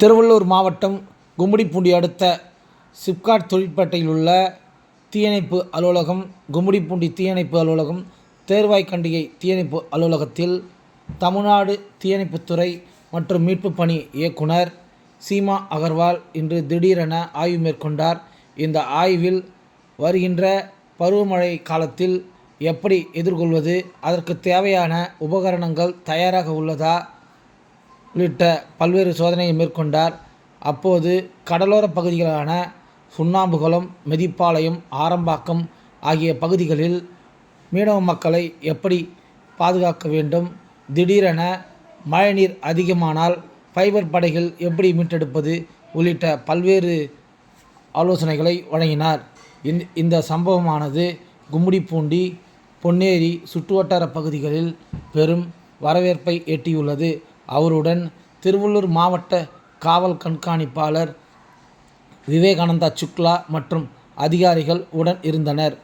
திருவள்ளூர் மாவட்டம் கும்மிடிப்பூண்டி அடுத்த சிப்காட் தொழிற்பேட்டையில் உள்ள தீயணைப்பு அலுவலகம் கும்மிடிப்பூண்டி தீயணைப்பு அலுவலகம் தேர்வாய்க்கண்டிகை தீயணைப்பு அலுவலகத்தில் தமிழ்நாடு தீயணைப்புத்துறை மற்றும் மீட்பு பணி இயக்குனர் சீமா அகர்வால் இன்று திடீரென ஆய்வு மேற்கொண்டார். இந்த ஆய்வில் வருகின்ற பருவமழை காலத்தில் எப்படி எதிர்கொள்வது அதற்கு தேவையான உபகரணங்கள் தயாராக உள்ளதா உள்ளிட்ட பல்வேறு சோதனையை மேற்கொண்டார். அப்போது கடலோர பகுதிகளான சுண்ணாம்புகுளம் மெதிப்பாளையம் ஆரம்பாக்கம் ஆகிய பகுதிகளில் மீனவ மக்களை எப்படி பாதுகாக்க வேண்டும்? திடீரென மழைநீர் அதிகமானால் ஃபைபர் படைகள் எப்படி மீட்டெடுப்பது? உள்ளிட்ட பல்வேறு ஆலோசனைகளை வழங்கினார். இந்த இந்த சம்பவமானது கும்மிடிப்பூண்டி பொன்னேரி சுற்றுவட்டார பகுதிகளில் பெரும் வரவேற்பை எட்டியுள்ளது. அவருடன் திருவள்ளூர் மாவட்ட காவல் கண்காணிப்பாளர் விவேகானந்தா சுக்லா மற்றும் அதிகாரிகள் உடன் இருந்தனர்.